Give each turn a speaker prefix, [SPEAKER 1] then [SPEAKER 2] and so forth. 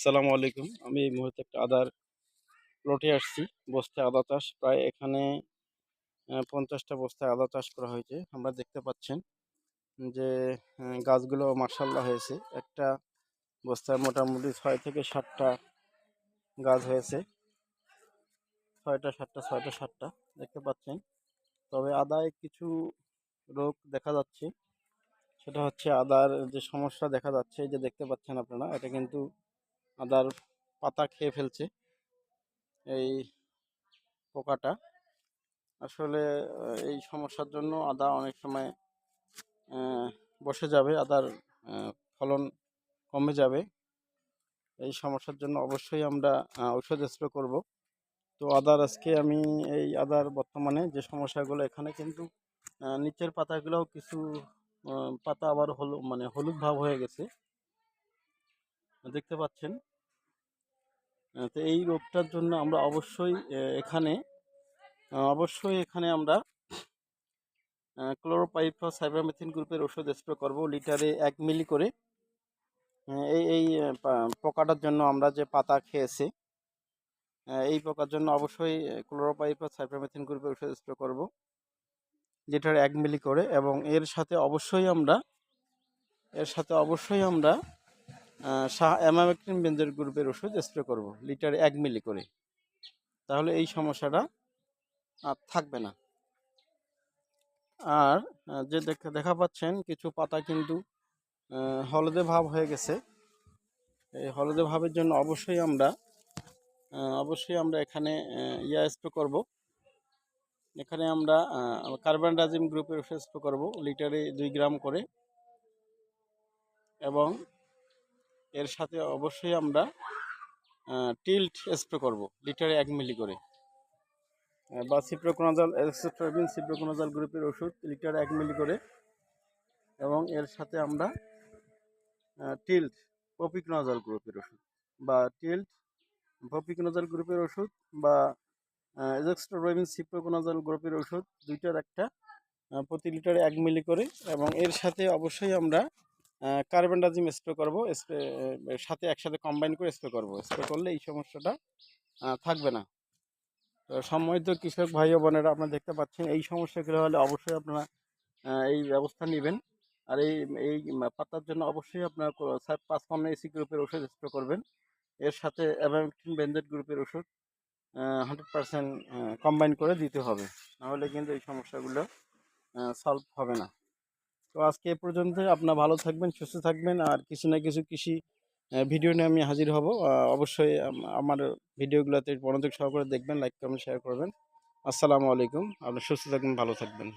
[SPEAKER 1] আসসালামু আলাইকুম। আমি এই মুহূর্তে একটা আদার প্লটে আসছি। বস্তায় আদা চাষ। প্রায় এখানে পঞ্চাশটা বস্তায় আদা চাষ করা হয়েছে। আমরা দেখতে পাচ্ছেন যে গাছগুলো মার্শাল্লাহ হয়েছে। একটা বস্তায় মোটামুটি ছয় থেকে সাতটা গাছ হয়েছে। ছয়টা, সাতটা ছয়টা, সাতটা দেখতে পাচ্ছেন। তবে আদায় কিছু রোগ দেখা যাচ্ছে। সেটা হচ্ছে আদার যে সমস্যা দেখা যাচ্ছে যে দেখতে পাচ্ছেন আপনারা, এটা কিন্তু আদার পাতা খেয়ে ফেলছে। এই পোকাটা। আসলে এই সমস্যার জন্য আদা অনেক সময় বসে যাবে, আদার ফলন কমে যাবে। এই সমস্যার জন্য অবশ্যই আমরা ঔষধ স্প্রে করব। তো আদার আজকে আমি এই আদার বর্তমানে যে সমস্যাগুলো এখানে কিন্তু নিচের পাতাগুলোও কিছু পাতা আবার হলু মানে হলুদ ভাব হয়ে গেছে। দেখতে পাচ্ছেন? তো এই রোগটার জন্য আমরা অবশ্যই এখানে অবশ্যই এখানে আমরা ক্লোরোপাইফা সাইবারমেথিন গ্রুপের ওষুধ স্প্রে করব লিটারে এক মিলি করে। এই এই পোকাটার জন্য আমরা যে পাতা খেয়েছি এই পোকার জন্য অবশ্যই ক্লোরোপাইফা সাইবারমেথিন গ্রুপের ওষুধ স্প্রে করব লিটারে এক মিলি করে। এবং এর সাথে অবশ্যই আমরা, এর সাথে অবশ্যই আমরা অ্যামামেক্টিন বেঞ্জের গ্রুপের ওষুধ স্প্রে করব, লিটারে এক মিলি করে। তাহলে এই সমস্যাটা আর থাকবে না। আর যে দেখা দেখা পাচ্ছেন, কিছু পাতা কিন্তু হলদে ভাব হয়ে গেছে। এই হলদে ভাবের জন্য অবশ্যই আমরা অবশ্যই আমরা এখানে ইয়া স্প্রে করব। এখানে আমরা কার্বন ডাজিম গ্রুপের ওষুধ স্প্রে করব, লিটারে দুই গ্রাম করে। এবং এর সাথে অবশ্যই আমরা টিল্ট স্প্রে করব, লিটারে এক মিলি করে। বা সিপ্রোকোনাজাল এক্সট্রাবিন সিপ্রোকোনাজাল গ্রুপের ওষুধ, লিটারে এক মিলি করে। এবং এর সাথে আমরা টিল্ট পপিকোনাজাল গ্রুপের ওষুধ, বা টিল্ট পপিকোনাজাল গ্রুপের ওষুধ, বা এজেক্সট্রোবিন সিপ্রোকোনাজাল গ্রুপের ওষুধ, দুইটার একটা প্রতি লিটারে এক মিলি করে। এবং এর সাথে অবশ্যই আমরা কার্বনডাজিম স্প্রে করব স্প্রে সাথে একসাথে কম্বাইন করে স্প্রে করব। স্প্রে করলে এই সমস্যাটা থাকবে না। তো সম্মানিত কৃষক ভাই ও বোনেরা, আপনারা দেখতে পাচ্ছেন, এই সমস্যাগুলো হলে অবশ্যই আপনারা এই ব্যবস্থা নেবেন। আর এই এই পাতার জন্য অবশ্যই আপনার পাঁচ পান্ন এসি গ্রুপের ওষুধ স্প্রে করবেন। এর সাথে অ্যাভামেকটিন বেঞ্জেট গ্রুপের ওষুধ হান্ড্রেড পারসেন্ট কম্বাইন করে দিতে হবে। নাহলে কিন্তু এই সমস্যাগুলো সলভ হবে না। তো আজকে এ পর্যন্ত আপনার ভালো থাকবেন, সুস্থ থাকবেন আর কিছু না কিছু কৃষি ভিডিও নিয়ে আমি হাজির হব। অবশ্যই আমার ভিডিওগুলোতে মনোযোগ সহকারে দেখবেন, লাইক, কমেন্ট শেয়ার করবেন। আসসালামু আলাইকুম। আপনি সুস্থ থাকবেন, ভালো থাকবেন।